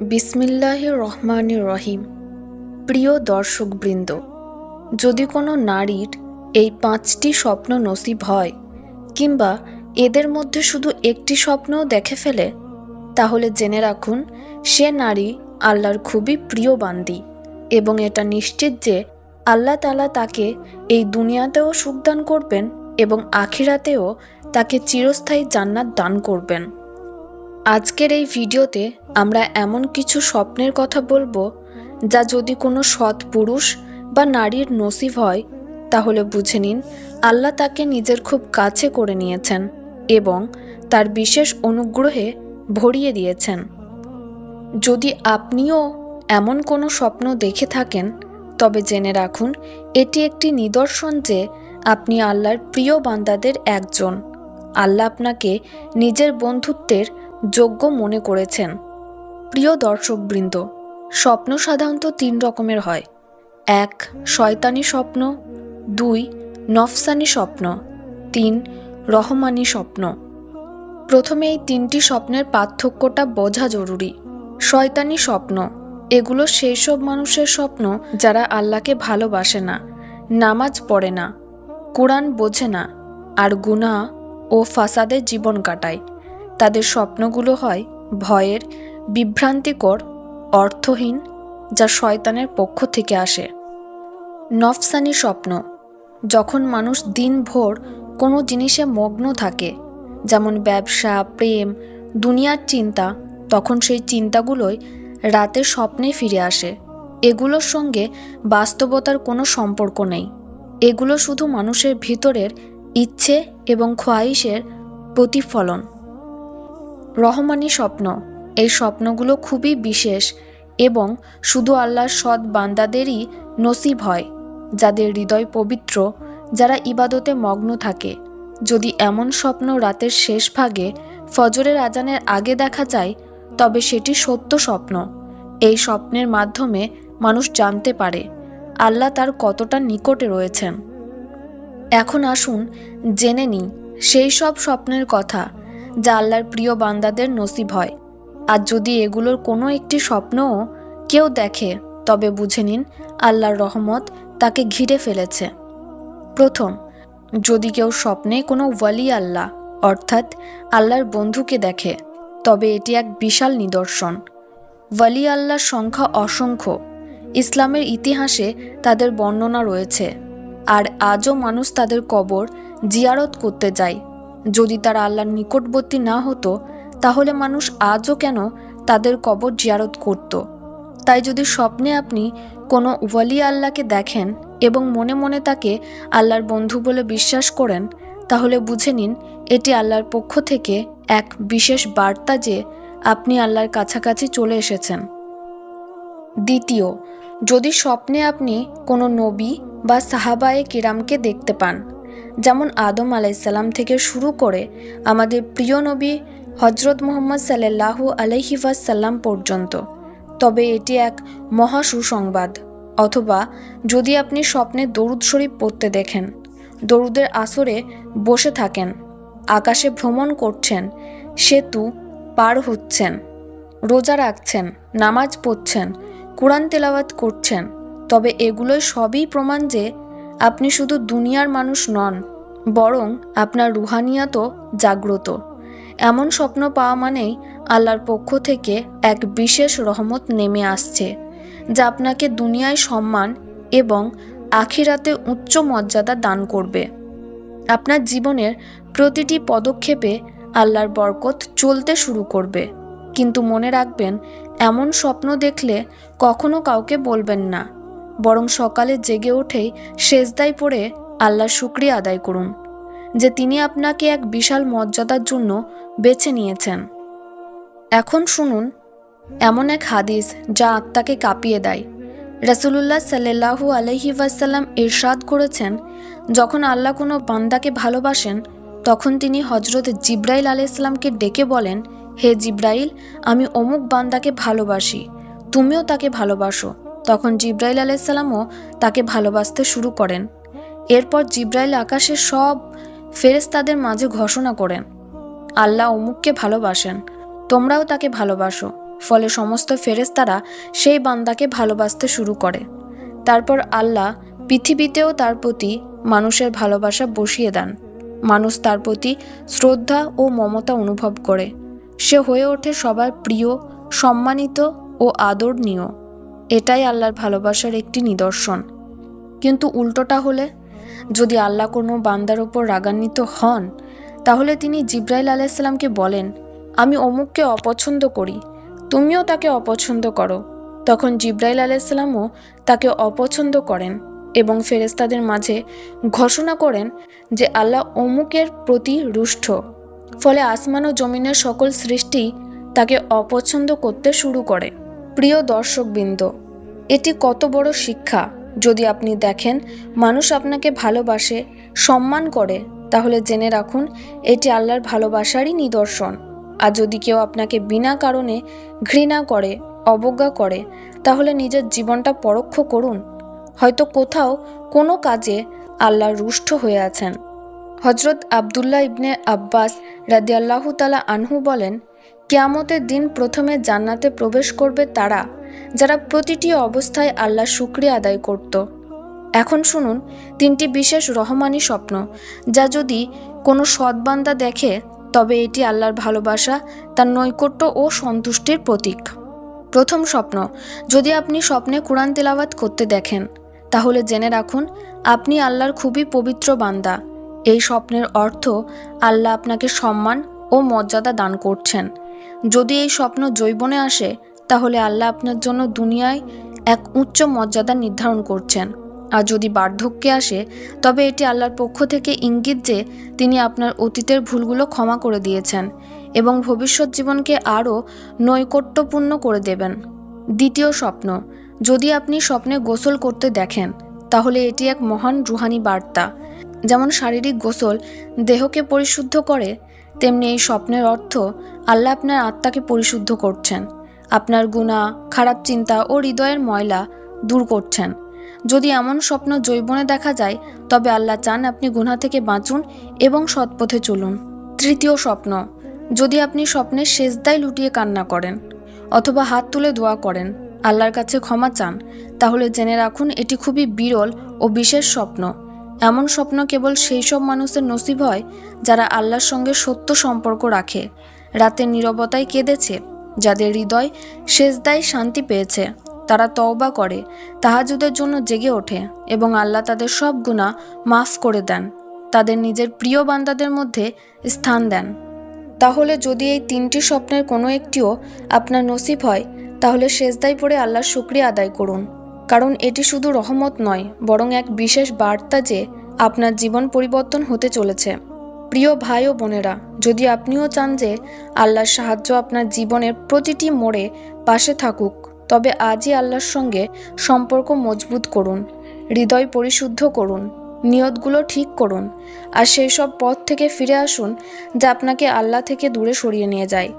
বিসমিল্লাহ রহমান রহিম। প্রিয় দর্শকবৃন্দ, যদি কোনো নারীর এই পাঁচটি স্বপ্ন নসিব হয়, কিংবা এদের মধ্যে শুধু একটি স্বপ্নও দেখে ফেলে, তাহলে জেনে রাখুন, সে নারী আল্লাহর খুবই প্রিয় বান্দি, এবং এটা নিশ্চিত যে আল্লাহ তালা তাকে এই দুনিয়াতেও সুখদান করবেন এবং আখিরাতেও তাকে চিরস্থায়ী জান্নাত দান করবেন। আজকের এই ভিডিওতে আমরা এমন কিছু স্বপ্নের কথা বলব যা যদি কোনো সৎ পুরুষ বা নারীর নসিব হয়, তাহলে বুঝে নিন আল্লাহ তাকে নিজের খুব কাছে করে নিয়েছেন এবং তার বিশেষ অনুগ্রহে ভরিয়ে দিয়েছেন। যদি আপনিও এমন কোনো স্বপ্ন দেখে থাকেন, তবে জেনে রাখুন এটি একটি নিদর্শন যে আপনি আল্লাহর প্রিয় বান্দাদের একজন। আল্লাহ আপনাকে নিজের বন্ধুত্বের যোগ্য মনে করেছেন। প্রিয় দর্শকবৃন্দ, স্বপ্ন সাধারণত তিন রকমের হয়। এক, শয়তানি স্বপ্ন। দুই, নফসানি স্বপ্ন। তিন, রহমানি স্বপ্ন। প্রথমে এই তিনটি স্বপ্নের পার্থক্যটা বোঝা জরুরি। শয়তানি স্বপ্ন, এগুলো সেই সব মানুষের স্বপ্ন যারা আল্লাহকে ভালোবাসে না, নামাজ পড়ে না, কোরআন বোঝে না, আর গুনাহ ও ফাসাদের জীবন কাটায়। তাদের স্বপ্নগুলো হয় ভয়ের, বিভ্রান্তিকর, অর্থহীন, যা শয়তানের পক্ষ থেকে আসে। নফসানি স্বপ্ন, যখন মানুষ দিনভর কোনো জিনিসে মগ্ন থাকে, যেমন ব্যবসা, প্রেম, দুনিয়ার চিন্তা, তখন সেই চিন্তাগুলোই রাতে স্বপ্নে ফিরে আসে। এগুলোর সঙ্গে বাস্তবতার কোনো সম্পর্ক নেই। এগুলো শুধু মানুষের ভিতরের ইচ্ছে এবং খোয়াইশের প্রতিফলন। রহমানি স্বপ্ন। এই স্বপ্নগুলো খুবই বিশেষ এবং শুধু আল্লাহর সৎ বান্দাদেরই নসিব হয়, যাদের হৃদয় পবিত্র, যারা ইবাদতে মগ্ন থাকে। যদি এমন স্বপ্ন রাতের শেষ ভাগে ফজরের আজানের আগে দেখা যায়, তবে সেটি সত্য স্বপ্ন। এই স্বপ্নের মাধ্যমে মানুষ জানতে পারে আল্লাহ তার কতটা নিকটে রয়েছেন। এখন আসুন জেনে নিই সেই সব স্বপ্নের কথা। যা আল্লাহর প্রিয় বান্দাদের নসিব হয়। আর যদি এগুলোর কোনো একটি স্বপ্নও কেউ দেখে, তবে বুঝে নিন, আল্লাহর রহমত তাকে ঘিরে ফেলেছে। প্রথম, যদি কেউ স্বপ্নে কোনো ওয়ালি আল্লাহ, অর্থাৎ আল্লাহর বন্ধুকে দেখে, তবে এটি এক বিশাল নিদর্শন। ওয়ালি আল্লাহর সংখ্যা অসংখ্য। ইসলামের ইতিহাসে তাদের বর্ণনা রয়েছে। আর আজও মানুষ তাদের কবর জিয়ারত করতে যায়। যদি তারা আল্লাহর নিকটবর্তী না হতো, তাহলে মানুষ আজও কেন তাদের কবর জিয়ারত করত? তাই যদি স্বপ্নে আপনি কোনো ওয়ালি আল্লাহকে দেখেন এবং মনে মনে তাকে আল্লাহর বন্ধু বলে বিশ্বাস করেন, তাহলে বুঝে নিন এটি আল্লাহর পক্ষ থেকে এক বিশেষ বার্তা যে আপনি আল্লাহর কাছাকাছি চলে এসেছেন। দ্বিতীয়, যদি স্বপ্নে আপনি কোনো নবী বা সাহাবায়ে কিরামকে দেখতে পান যেমন আদম আলাইসাল্লাম থেকে শুরু করে আমাদের প্রিয় নবী হজরত মোহাম্মদ সাল্লাহু আলহিবাসাল্লাম পর্যন্ত। তবে এটি এক মহা সুসংবাদ। অথবা যদি আপনি স্বপ্নে দরুদ শরীফ পড়তে দেখেন, দরুদের আসরে বসে থাকেন, আকাশে ভ্রমণ করছেন, সেতু পার হচ্ছেন, রোজা রাখছেন, নামাজ পড়ছেন, কোরআন তেলাওয়াত করছেন, তবে এগুলোই সবই প্রমাণ যে আপনি শুধু দুনিয়ার মানুষ নন, বরং আপনার রুহানিয়াতও জাগ্রত। এমন স্বপ্ন পাওয়া মানেই আল্লাহর পক্ষ থেকে এক বিশেষ রহমত নেমে আসছে, যা আপনাকে দুনিয়ায় সম্মান এবং আখিরাতে উচ্চ মর্যাদা দান করবে। আপনার জীবনের প্রতিটি পদক্ষেপে আল্লাহর বরকত চলতে শুরু করবে। কিন্তু মনে রাখবেন, এমন স্বপ্ন দেখলে কখনো কাউকে বলবেন না। বরং সকালে জেগে উঠেই সেজদায় পড়ে আল্লাহর শুক্রিয়া আদায় করুন, যে তিনি আপনাকে এক বিশাল মর্যাদার জন্য বেছে নিয়েছেন। এখন শুনুন, এমন এক হাদিস যা আত্মাকে কাঁপিয়ে দেয়। রসুলুল্লাহ সাল্লাহু আলহি ওয়াসাল্লাম ইরশাদ করেছেন, যখন আল্লাহ কোনো বান্দাকে ভালোবাসেন, তখন তিনি হজরত জিব্রাইল আলাইসলামকে ডেকে বলেন, হে জিব্রাইল, আমি অমুক বান্দাকে ভালোবাসি, তুমিও তাকে ভালোবাসো। তখন জিব্রাইল আলাইসাল্লামও তাকে ভালোবাসতে শুরু করেন। এরপর জিব্রাইল আকাশের সব ফেরেস্তাদের মাঝে ঘোষণা করেন, আল্লাহ অমুককে ভালোবাসেন, তোমরাও তাকে ভালোবাসো। ফলে সমস্ত ফেরেশতারা সেই বান্দাকে ভালোবাসতে শুরু করে। তারপর আল্লাহ পৃথিবীতেও তার প্রতি মানুষের ভালোবাসা বসিয়ে দেন। মানুষ তার প্রতি শ্রদ্ধা ও মমতা অনুভব করে। সে হয়ে ওঠে সবার প্রিয়, সম্মানিত ও আদরণীয় এটাই আল্লাহর ভালোবাসার একটি নিদর্শন। কিন্তু উল্টোটা হলে, যদি আল্লাহ কোনো বান্দার ওপর রাগান্বিত হন, তাহলে তিনি জিব্রাইল আলাইসাল্লামকে বলেন, আমি অমুককে অপছন্দ করি, তুমিও তাকে অপছন্দ করো। তখন জিব্রাইল আলাইসাল্লামও তাকে অপছন্দ করেন এবং ফেরেস্তাদের মাঝে ঘোষণা করেন যে আল্লাহ অমুকের প্রতি রুষ্ট। ফলে আসমান ও জমিনের সকল সৃষ্টি তাকে অপছন্দ করতে শুরু করে। প্রিয় দর্শকবৃন্দ, এটি কত বড় শিক্ষা। যদি আপনি দেখেন মানুষ আপনাকে ভালোবাসে, সম্মান করে, তাহলে জেনে রাখুন এটি আল্লাহর ভালোবাসারই নিদর্শন। আর যদি কেউ আপনাকে বিনা কারণে ঘৃণা করে, অবজ্ঞা করে, তাহলে নিজের জীবনটা পরোক্ষ করুন। হয়তো কোথাও কোনো কাজে আল্লাহ রুষ্ট হয়ে আছেন। হজরত আবদুল্লাহ ইবনে আব্বাস রাদিয়াল্লাহু তালা আনহু বলেন কিয়ামতের দিন প্রথমে জান্নাতে প্রবেশ করবে তারা, যারা প্রতিটি অবস্থায় আল্লাহ শুক্রিয়া আদায় করত। এখন শুনুন, তিনটি বিশেষ রহমানি স্বপ্ন, যা যদি কোনো সৎবান্দা দেখে, তবে এটি আল্লাহর ভালোবাসা, তার নৈকট্য ও সন্তুষ্টির প্রতীক। প্রথম স্বপ্ন, যদি আপনি স্বপ্নে কোরআন তেলাওয়াত করতে দেখেন, তাহলে জেনে রাখুন, আপনি আল্লাহর খুবই পবিত্র বান্দা। এই স্বপ্নের অর্থ, আল্লাহ আপনাকে সম্মান ও মর্যাদা দান করছেন। যদি এই স্বপ্ন জৈবনে আসে, তাহলে আল্লাহ আপনার জন্য দুনিয়ায় এক উচ্চ মর্যাদা নির্ধারণ করছেন। আর যদি বার্ধক্যে আসে, তবে এটি আল্লাহর পক্ষ থেকে ইঙ্গিত যে তিনি আপনার অতীতের ভুলগুলো ক্ষমা করে দিয়েছেন এবং ভবিষ্যৎ জীবনকে আরও নৈকট্যপূর্ণ করে দেবেন। দ্বিতীয় স্বপ্ন, যদি আপনি স্বপ্নে গোসল করতে দেখেন, তাহলে এটি এক মহান রুহানি বার্তা। যেমন শারীরিক গোসল দেহকে পরিশুদ্ধ করে তেমনি এই স্বপ্নের অর্থ আল্লাহ আপনার আত্মাকে পরিশুদ্ধ করছেন। আপনার গুণা, খারাপ চিন্তা ও হৃদয়ের ময়লা দূর করছেন। যদি এমন স্বপ্ন জৈবনে দেখা যায়, তবে আল্লাহ চান আপনি গুণা থেকে বাঁচুন এবং সৎপথে চলুন। তৃতীয় স্বপ্ন, যদি আপনি স্বপ্নের শেষদায় লুটিয়ে কান্না করেন অথবা হাত তুলে দোয়া করেন, আল্লাহর কাছে ক্ষমা চান, তাহলে জেনে রাখুন এটি খুবই বিরল ও বিশেষ স্বপ্ন। এমন স্বপ্ন কেবল সেই সব মানুষের নসিব হয় যারা আল্লাহর সঙ্গে সত্য সম্পর্ক রাখে। রাতের নীরবতায় কেঁদেছে, যাদের হৃদয় শেষদায় শান্তি পেয়েছে, তারা তওবা করে, তাহাজুদের জন্য জেগে ওঠে এবং আল্লাহ তাদের সব গুণা মাফ করে দেন, তাদের নিজের প্রিয় বান্দাদের মধ্যে স্থান দেন। তাহলে যদি এই তিনটি স্বপ্নের কোনো একটিও আপনার নসিব হয়, তাহলে শেষদায় পড়ে আল্লাহর শুক্রিয়া আদায় করুন। কারণ এটি শুধু রহমত নয়, বরং এক বিশেষ বার্তা যে আপনার জীবন পরিবর্তন হতে চলেছে। প্রিয় ভাই ও বোনেরা, যদি আপনিও চান যে আল্লাহর সাহায্য আপনার জীবনের প্রতিটি মোড়ে পাশে থাকুক, তবে আজই আল্লাহর সঙ্গে সম্পর্ক মজবুত করুন, হৃদয় পরিশুদ্ধ করুন, নিয়তগুলো ঠিক করুন, আর সেই সব পথ থেকে ফিরে আসুন যা আপনাকে আল্লাহ থেকে দূরে সরিয়ে নিয়ে যায়।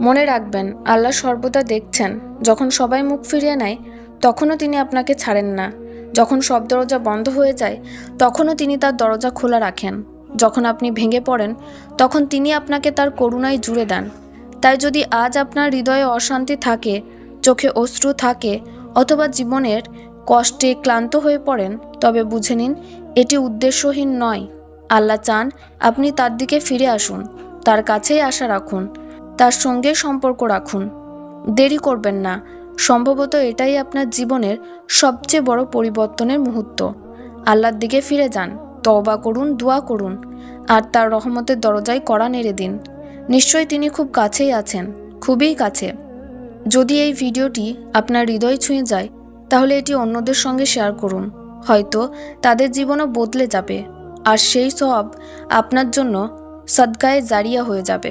মনে রাখবেন, আল্লাহ সর্বদা দেখছেন, যখন সবাই মুখ ফিরিয়ে নেয় তখনও তিনি আপনাকে ছাড়েন না। যখন সব দরজা বন্ধ হয়ে যায়, তখনও তিনি তার দরজা খোলা রাখেন। যখন আপনি ভেঙে পড়েন, তখন তিনি আপনাকে তার করুণায় জুড়ে দেন। তাই যদি আজ আপনার হৃদয়ে অশান্তি থাকে, চোখে অশ্রু থাকে, অথবা জীবনের কষ্টে ক্লান্ত হয়ে পড়েন, তবে বুঝে নিন, এটি উদ্দেশ্যহীন নয়। আল্লাহ চান আপনি তার দিকে ফিরে আসুন, তার কাছেই আশা রাখুন, তার সঙ্গে সম্পর্ক রাখুন। দেরি করবেন না সম্ভবত এটাই আপনার জীবনের সবচেয়ে বড় পরিবর্তনের মুহূর্ত। আল্লাহর দিকে ফিরে যান, তওবা করুন, দোয়া করুন, আর তার রহমতের দরজায় কড়া নেড়ে দিন। নিশ্চয়ই তিনি খুব কাছেই আছেন, খুবই কাছে। যদি এই ভিডিওটি আপনার হৃদয় ছুঁয়ে যায়, তাহলে এটি অন্যদের সঙ্গে শেয়ার করুন। হয়তো তাদের জীবনও বদলে যাবে, আর সেই সব আপনার জন্য সদ্গায়ে জারিয়া হয়ে যাবে।